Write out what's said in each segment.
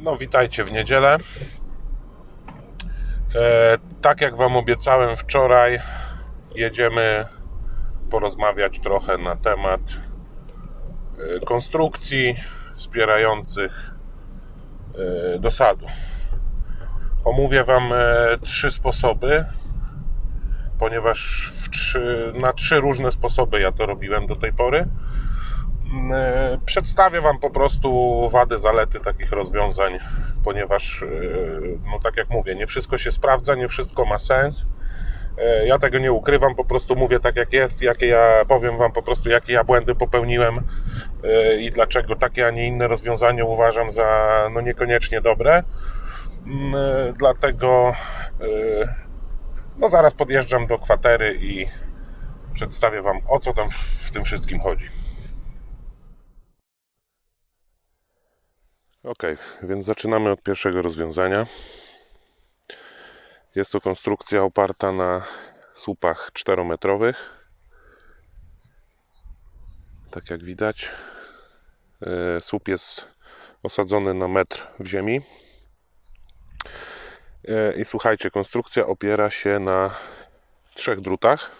No, witajcie w niedzielę. E, tak jak Wam obiecałem wczoraj, jedziemy porozmawiać trochę na temat e, konstrukcji wspierających e, do sadu. Omówię Wam e, trzy sposoby, ponieważ trzy, na trzy różne sposoby ja to robiłem do tej pory. Mm, e, Przedstawię Wam po prostu wady, zalety takich rozwiązań, ponieważ, e, no tak jak mówię, nie wszystko się sprawdza, nie wszystko ma sens. E, Ja tego nie ukrywam, po prostu mówię tak jak jest, jakie ja powiem Wam po prostu, jakie ja błędy popełniłem i dlaczego takie, a nie inne rozwiązanie uważam za no niekoniecznie dobre. Mm, Dlatego no zaraz podjeżdżam do kwatery i przedstawię Wam o co tam w tym wszystkim chodzi. Ok, więc zaczynamy od pierwszego rozwiązania. Jest to konstrukcja oparta na słupach 4-metrowych. Tak jak widać, e, słup jest osadzony na metr w ziemi. E, I słuchajcie, konstrukcja opiera się na trzech drutach.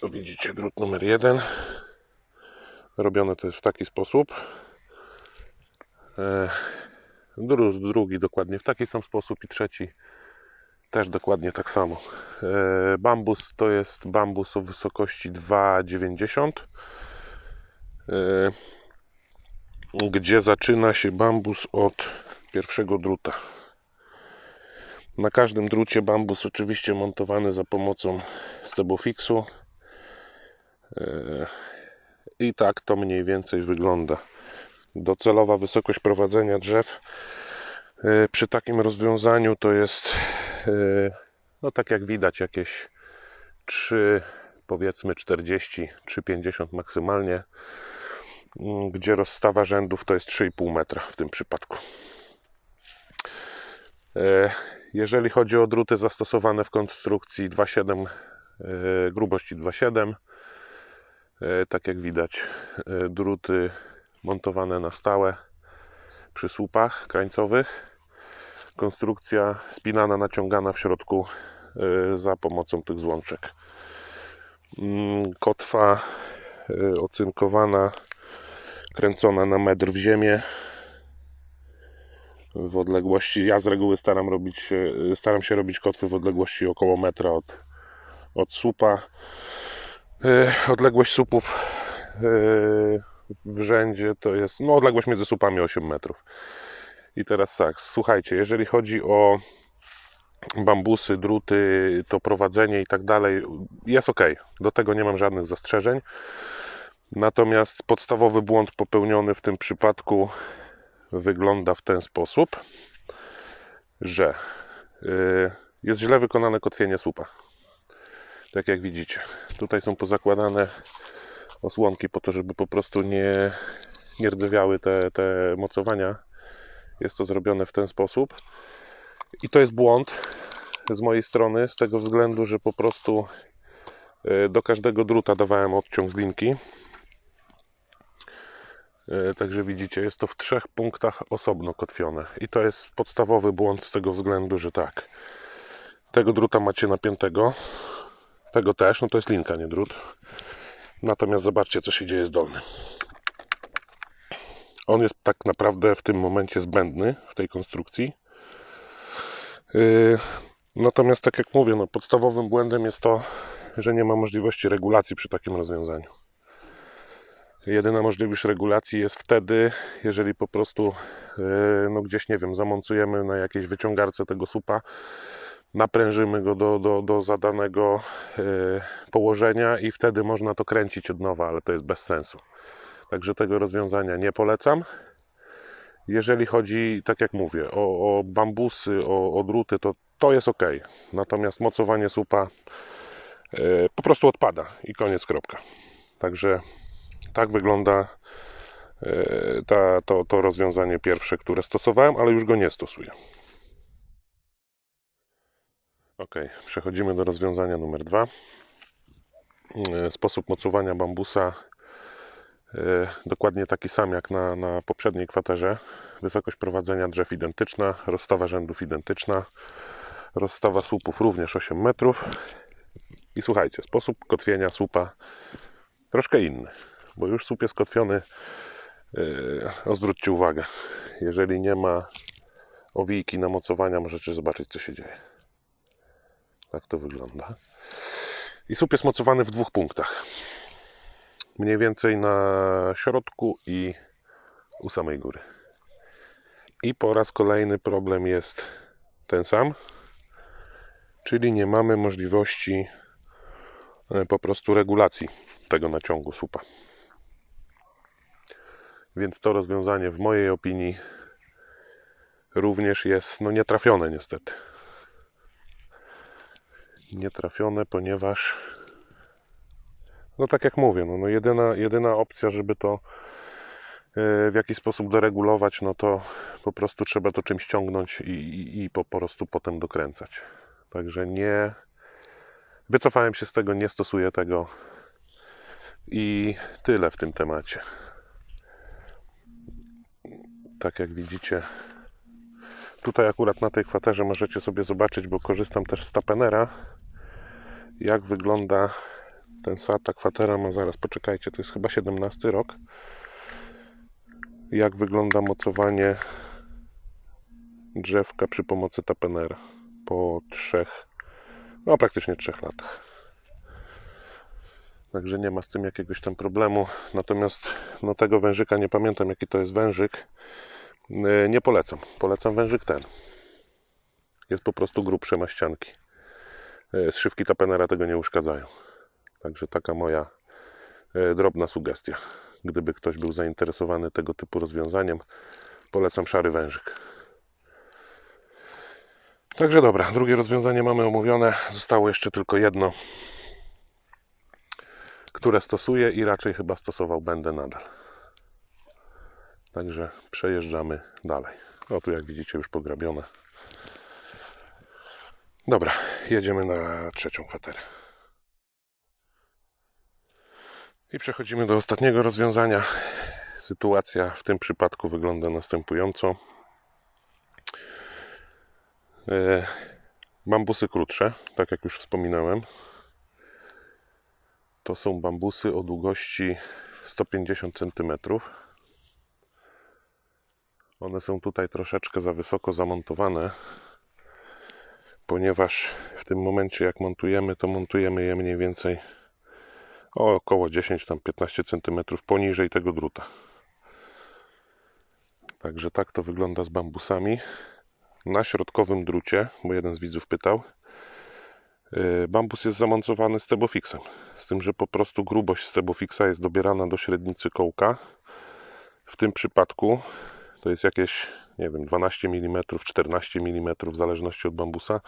O, widzicie drut numer jeden. Robione to jest w taki sposób. Dru- drugi dokładnie w taki sam sposób i trzeci też dokładnie tak samo. E, Bambus to jest bambus o wysokości 2,90 e, gdzie zaczyna się bambus od pierwszego druta. Na każdym drucie bambus oczywiście montowany za pomocą stebofixu. E, I tak to mniej więcej wygląda docelowa wysokość prowadzenia drzew y, przy takim rozwiązaniu to jest y, no tak jak widać jakieś 3 powiedzmy 40 3,50 maksymalnie mm, gdzie rozstawa rzędów to jest 3,5 metra w tym przypadku. E, jeżeli chodzi o druty zastosowane w konstrukcji 2,7 e, grubości 2,7 e, tak jak widać druty montowane na stałe przy słupach krańcowych. Konstrukcja spinana, naciągana w środku y, za pomocą tych złączek. Mm, Kotwa y, ocynkowana, kręcona na metr w ziemię. W odległości, ja z reguły staram, robić, y, staram się robić kotwy w odległości około metra od, od słupa. Odległość słupów w rzędzie to jest no, odległość między słupami 8 metrów. I teraz tak, słuchajcie, jeżeli chodzi o bambusy, druty, to prowadzenie i tak dalej, jest ok. Do tego nie mam żadnych zastrzeżeń. Natomiast podstawowy błąd popełniony w tym przypadku wygląda w ten sposób, że yy, jest źle wykonane kotwienie słupa. Tak jak widzicie. Tutaj są pozakładane osłonki po to, żeby po prostu nie, nie rdzewiały te, te mocowania. Jest to zrobione w ten sposób. I to jest błąd z mojej strony, z tego względu, że po prostu e, do każdego druta dawałem odciąg z linki. E, Także widzicie, jest to w trzech punktach osobno kotwione. I to jest podstawowy błąd z tego względu, że tak. Tego druta macie napiętego. Tego też, no to jest linka, nie drut. Natomiast zobaczcie, co się dzieje z dolnym. On jest tak naprawdę w tym momencie zbędny w tej konstrukcji. Yy, Natomiast, tak jak mówię, no, podstawowym błędem jest to, że nie ma możliwości regulacji przy takim rozwiązaniu. Jedyna możliwość regulacji jest wtedy, jeżeli po prostu yy, no, gdzieś, nie wiem, zamontujemy na jakiejś wyciągarce tego słupa, naprężymy go do, do, do zadanego yy, położenia i wtedy można to kręcić od nowa, ale to jest bez sensu. Także tego rozwiązania nie polecam. Jeżeli chodzi, tak jak mówię, o, o bambusy, o, o druty, to to jest ok. Natomiast mocowanie słupa yy, po prostu odpada i koniec, kropka. Także tak wygląda yy, ta, to, to rozwiązanie pierwsze, które stosowałem, ale już go nie stosuję. Ok, przechodzimy do rozwiązania numer dwa. Yy, Sposób mocowania bambusa E, Dokładnie taki sam jak na, na poprzedniej kwaterze. Wysokość prowadzenia drzew identyczna, rozstawa rzędów identyczna, rozstawa słupów również 8 metrów. I słuchajcie, sposób kotwienia słupa troszkę inny, bo już słup jest kotwiony. Yy, o, zwróćcie uwagę, jeżeli nie ma owijki na mocowania, możecie zobaczyć, co się dzieje. Tak to wygląda. I słup jest mocowany w dwóch punktach. Mniej więcej na środku i u samej góry. I po raz kolejny problem jest ten sam, czyli nie mamy możliwości e, po prostu regulacji tego naciągu słupa. Więc to rozwiązanie w mojej opinii również jest no nietrafione niestety. Nietrafione, ponieważ no tak jak mówię, no, no jedyna, jedyna opcja, żeby to e, w jakiś sposób doregulować, no to po prostu trzeba to czymś ciągnąć i, i, i po prostu potem dokręcać. Także nie wycofałem się z tego, nie stosuję tego i tyle w tym temacie. Tak jak widzicie, tutaj akurat na tej kwaterze możecie sobie zobaczyć, bo korzystam też z Tapenera, jak wygląda ten sad. Ta kwatera ma zaraz, poczekajcie, to jest chyba 17 rok. Jak wygląda mocowanie drzewka przy pomocy Tapenera po trzech, no praktycznie trzech latach. Także nie ma z tym jakiegoś tam problemu. Natomiast no, tego wężyka nie pamiętam jaki to jest wężyk. Yy, Nie polecam. Polecam wężyk ten. Jest po prostu grubsze ma ścianki. Yy, Zszywki Tapenera tego nie uszkadzają. Także taka moja yy, drobna sugestia. Gdyby ktoś był zainteresowany tego typu rozwiązaniem, polecam szary wężyk. Także dobra, drugie rozwiązanie mamy omówione. Zostało jeszcze tylko jedno, które stosuję i raczej chyba stosował będę nadal. Także przejeżdżamy dalej. No tu jak widzicie już pograbione. Dobra, jedziemy na trzecią kwaterę. I przechodzimy do ostatniego rozwiązania. Sytuacja w tym przypadku wygląda następująco. E, Bambusy krótsze, tak jak już wspominałem. To są bambusy o długości 150 cm. One są tutaj troszeczkę za wysoko zamontowane, ponieważ w tym momencie jak montujemy, to montujemy je mniej więcej o około 10 tam 15 cm poniżej tego druta. Także tak to wygląda z bambusami. Na środkowym drucie, bo jeden z widzów pytał, yy, bambus jest zamontowany stebofixem. Z tym, że po prostu grubość stebofixa jest dobierana do średnicy kołka. W tym przypadku to jest jakieś, nie wiem, 12 mm, 14 mm, w zależności od bambusa.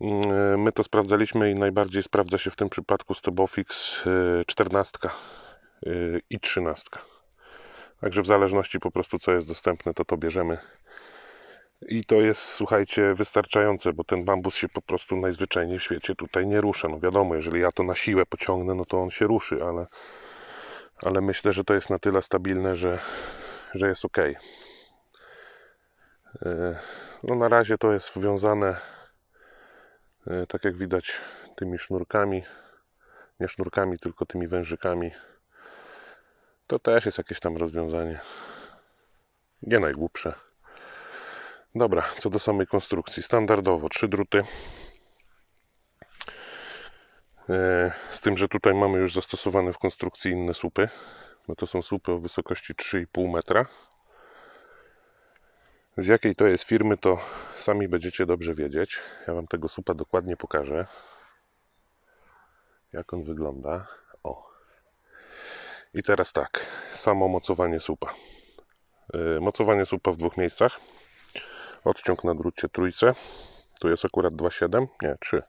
Yy, My to sprawdzaliśmy i najbardziej sprawdza się w tym przypadku Stebofix yy, 14 yy, i 13. Także w zależności po prostu co jest dostępne, to to bierzemy. I to jest, słuchajcie, wystarczające, bo ten bambus się po prostu najzwyczajniej w świecie tutaj nie rusza. No wiadomo, jeżeli ja to na siłę pociągnę, no to on się ruszy, ale, ale myślę, że to jest na tyle stabilne, że, że jest ok. No na razie to jest wiązane, e, tak jak widać, tymi sznurkami. Nie sznurkami, tylko tymi wężykami. To też jest jakieś tam rozwiązanie. Nie najgłupsze. Dobra, co do samej konstrukcji. Standardowo trzy druty. E, Z tym, że tutaj mamy już zastosowane w konstrukcji inne słupy, bo to są słupy o wysokości 3,5 metra. Z jakiej to jest firmy, to sami będziecie dobrze wiedzieć. Ja Wam tego słupa dokładnie pokażę. Jak on wygląda. O. I teraz tak. Samo mocowanie słupa. E, Mocowanie słupa w dwóch miejscach odciąg na drucie trójce. Tu jest akurat 2,7, nie 3.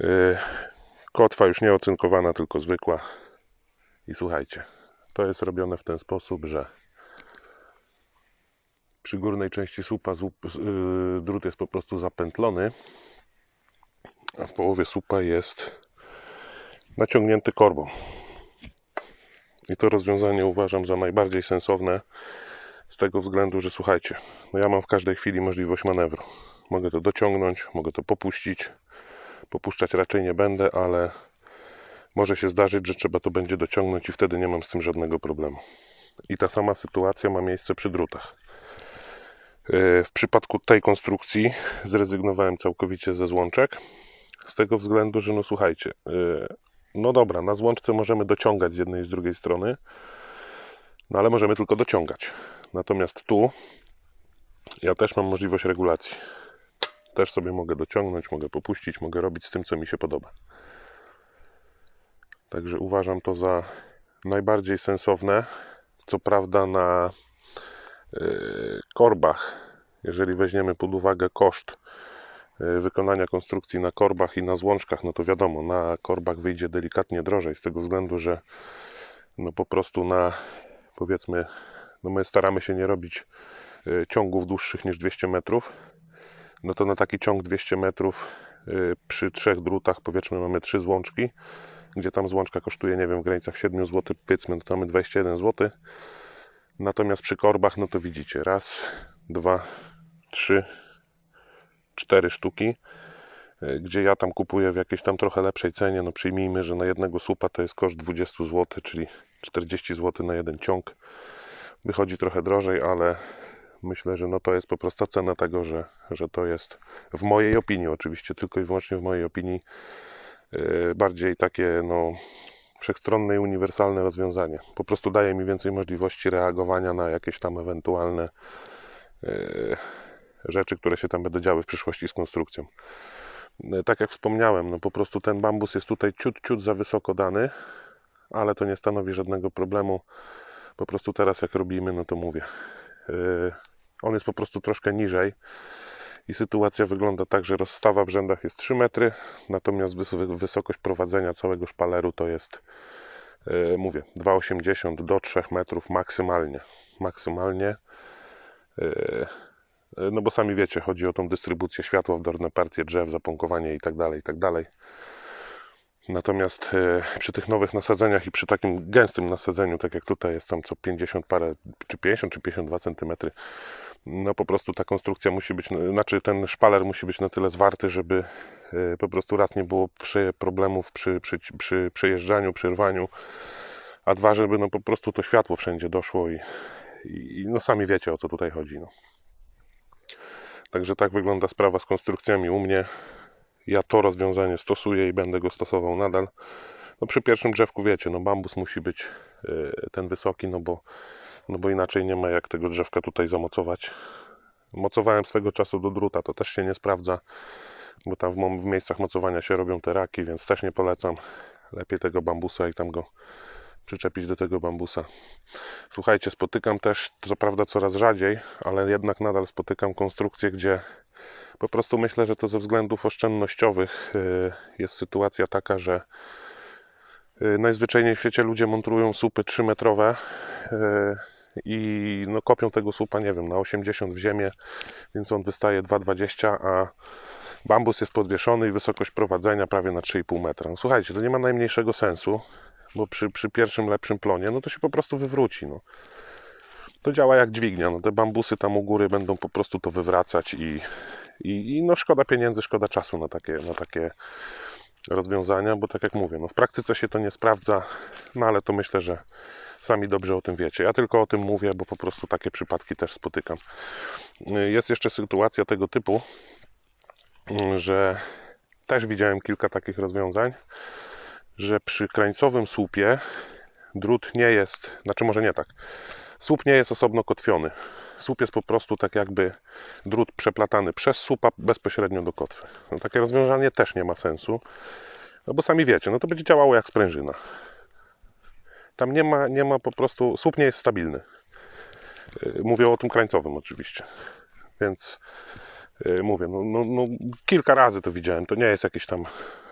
Yy, Kotwa już nie ocynkowana, tylko zwykła. I słuchajcie, to jest robione w ten sposób, że przy górnej części słupa yy, drut jest po prostu zapętlony, a w połowie słupa jest naciągnięty korbą. I to rozwiązanie uważam za najbardziej sensowne z tego względu, że słuchajcie, no ja mam w każdej chwili możliwość manewru. Mogę to dociągnąć, mogę to popuścić. Popuszczać raczej nie będę, ale może się zdarzyć, że trzeba to będzie dociągnąć i wtedy nie mam z tym żadnego problemu. I ta sama sytuacja ma miejsce przy drutach. Yy, W przypadku tej konstrukcji zrezygnowałem całkowicie ze złączek. Z tego względu, że no słuchajcie, yy, no dobra, na złączce możemy dociągać z jednej i z drugiej strony, no ale możemy tylko dociągać. Natomiast tu ja też mam możliwość regulacji. Też sobie mogę dociągnąć, mogę popuścić, mogę robić z tym, co mi się podoba. Także uważam to za najbardziej sensowne. Co prawda na yy, korbach, jeżeli weźmiemy pod uwagę koszt yy, wykonania konstrukcji na korbach i na złączkach, no to wiadomo, na korbach wyjdzie delikatnie drożej z tego względu, że no po prostu na powiedzmy, no my staramy się nie robić yy, ciągów dłuższych niż 200 metrów, no to na taki ciąg 200 metrów przy trzech drutach powiedzmy mamy trzy złączki, gdzie tam złączka kosztuje, nie wiem, w granicach 7 zł, powiedzmy, no to mamy 21 zł. Natomiast przy korbach, no to widzicie, raz, dwa, trzy, cztery sztuki, y, gdzie ja tam kupuję w jakiejś tam trochę lepszej cenie. No przyjmijmy, że na jednego słupa to jest koszt 20 zł, czyli 40 zł na jeden ciąg. Wychodzi trochę drożej, ale myślę, że no to jest po prostu cena tego, że, że to jest w mojej opinii, oczywiście tylko i wyłącznie w mojej opinii, bardziej takie no, wszechstronne i uniwersalne rozwiązanie. Po prostu daje mi więcej możliwości reagowania na jakieś tam ewentualne yy, rzeczy, które się tam będą działy w przyszłości z konstrukcją. Yy, Tak jak wspomniałem, no po prostu ten bambus jest tutaj ciut, ciut za wysoko dany, ale to nie stanowi żadnego problemu. Po prostu teraz jak robimy, no to mówię. On jest po prostu troszkę niżej i sytuacja wygląda tak, że rozstawa w rzędach jest 3 metry, natomiast wys- wysokość prowadzenia całego szpaleru to jest, yy, mówię, 2,80 do 3 metrów maksymalnie. Maksymalnie. Yy, No bo sami wiecie, chodzi o tą dystrybucję światła w dolne partie drzew, zapąkowanie i tak dalej, i tak. Natomiast przy tych nowych nasadzeniach i przy takim gęstym nasadzeniu, tak jak tutaj jest tam co 50 parę, czy 50 czy 52 cm, no po prostu ta konstrukcja musi być, znaczy ten szpaler musi być na tyle zwarty, żeby e, po prostu raz nie było problemów przy, przy, przy przejeżdżaniu, przy rwaniu, a dwa, żeby no po prostu to światło wszędzie doszło i, i no sami wiecie o co tutaj chodzi. No. Także tak wygląda sprawa z konstrukcjami u mnie. Ja to rozwiązanie stosuję i będę go stosował nadal. No przy pierwszym drzewku wiecie, no bambus musi być yy, ten wysoki, no bo, no bo inaczej nie ma jak tego drzewka tutaj zamocować. Mocowałem swego czasu do druta, to też się nie sprawdza, bo tam w, w miejscach mocowania się robią te raki, więc też nie polecam. Lepiej tego bambusa i tam go przyczepić do tego bambusa. Słuchajcie, spotykam też, co prawda coraz rzadziej, ale jednak nadal spotykam konstrukcje, gdzie po prostu myślę, że to ze względów oszczędnościowych y, jest sytuacja taka, że najzwyczajniej w świecie ludzie montują słupy 3-metrowe y, i no, kopią tego słupa, nie wiem, na 80 w ziemię, więc on wystaje 2,20, a bambus jest podwieszony i wysokość prowadzenia prawie na 3,5 metra. No, słuchajcie, to nie ma najmniejszego sensu, bo przy, przy pierwszym lepszym plonie, no to się po prostu wywróci. No. To działa jak dźwignia. No, te bambusy tam u góry będą po prostu to wywracać i, i, i no szkoda pieniędzy, szkoda czasu na takie, na takie rozwiązania, bo tak jak mówię, no w praktyce się to nie sprawdza, no ale to myślę, że sami dobrze o tym wiecie. Ja tylko o tym mówię, bo po prostu takie przypadki też spotykam. Jest jeszcze sytuacja tego typu, że też widziałem kilka takich rozwiązań, że przy krańcowym słupie drut nie jest, znaczy może nie tak, słup nie jest osobno kotwiony. Słup jest po prostu tak jakby drut przeplatany przez słupa bezpośrednio do kotwy. No, takie rozwiązanie też nie ma sensu, no bo sami wiecie, no to będzie działało jak sprężyna. Tam nie ma, nie ma po prostu, słup nie jest stabilny. Yy, Mówię o tym krańcowym oczywiście. Więc yy, mówię, no, no, no, kilka razy to widziałem. To nie jest jakaś tam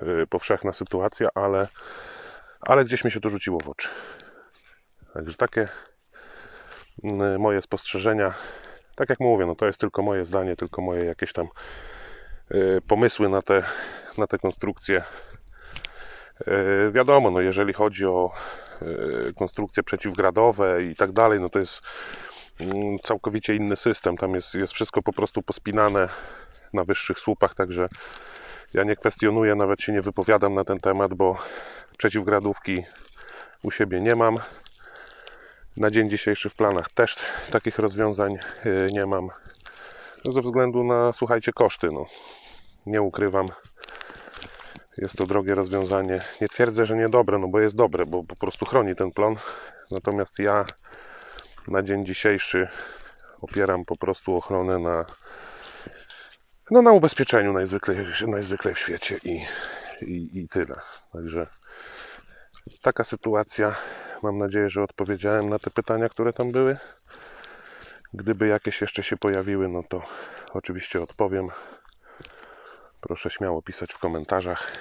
yy, powszechna sytuacja, ale, ale gdzieś mi się to rzuciło w oczy. Także takie moje spostrzeżenia. Tak jak mówię, no to jest tylko moje zdanie, tylko moje jakieś tam y, pomysły na te, na te konstrukcje. Y, Wiadomo, no jeżeli chodzi o konstrukcje przeciwgradowe i tak dalej, no to jest mm, całkowicie inny system. Tam jest, jest wszystko po prostu pospinane na wyższych słupach, także ja nie kwestionuję, nawet się nie wypowiadam na ten temat, bo przeciwgradówki u siebie nie mam. Na dzień dzisiejszy w planach też takich rozwiązań e, nie mam. No, ze względu na, słuchajcie, koszty. No. Nie ukrywam. Jest to drogie rozwiązanie. Nie twierdzę, że niedobre, no bo jest dobre, bo po prostu chroni ten plon. Natomiast ja na dzień dzisiejszy opieram po prostu ochronę na, no, na ubezpieczeniu najzwyklej, najzwyklej w świecie i, i, i tyle. Także taka sytuacja. Mam nadzieję, że odpowiedziałem na te pytania, które tam były. Gdyby jakieś jeszcze się pojawiły, no to oczywiście odpowiem. Proszę śmiało pisać w komentarzach.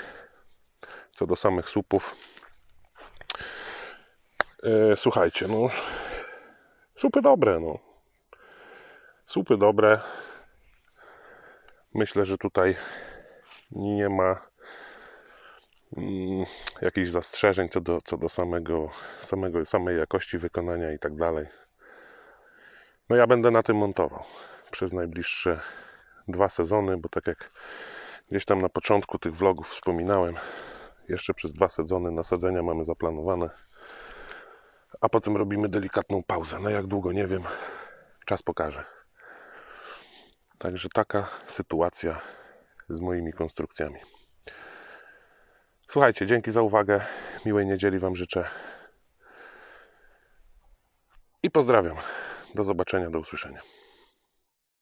Co do samych słupów. E, słuchajcie, no. Słupy dobre, no. Słupy dobre. Myślę, że tutaj nie ma mm, jakichś zastrzeżeń co do, co do samego, samego, samej jakości wykonania i tak dalej. No ja będę na tym montował przez najbliższe dwa sezony, bo tak jak gdzieś tam na początku tych vlogów wspominałem, jeszcze przez dwa sezony nasadzenia mamy zaplanowane, a potem robimy delikatną pauzę. Na jak długo nie wiem, czas pokaże. Także taka sytuacja z moimi konstrukcjami. Słuchajcie, dzięki za uwagę. Miłej niedzieli Wam życzę. I pozdrawiam. Do zobaczenia, do usłyszenia.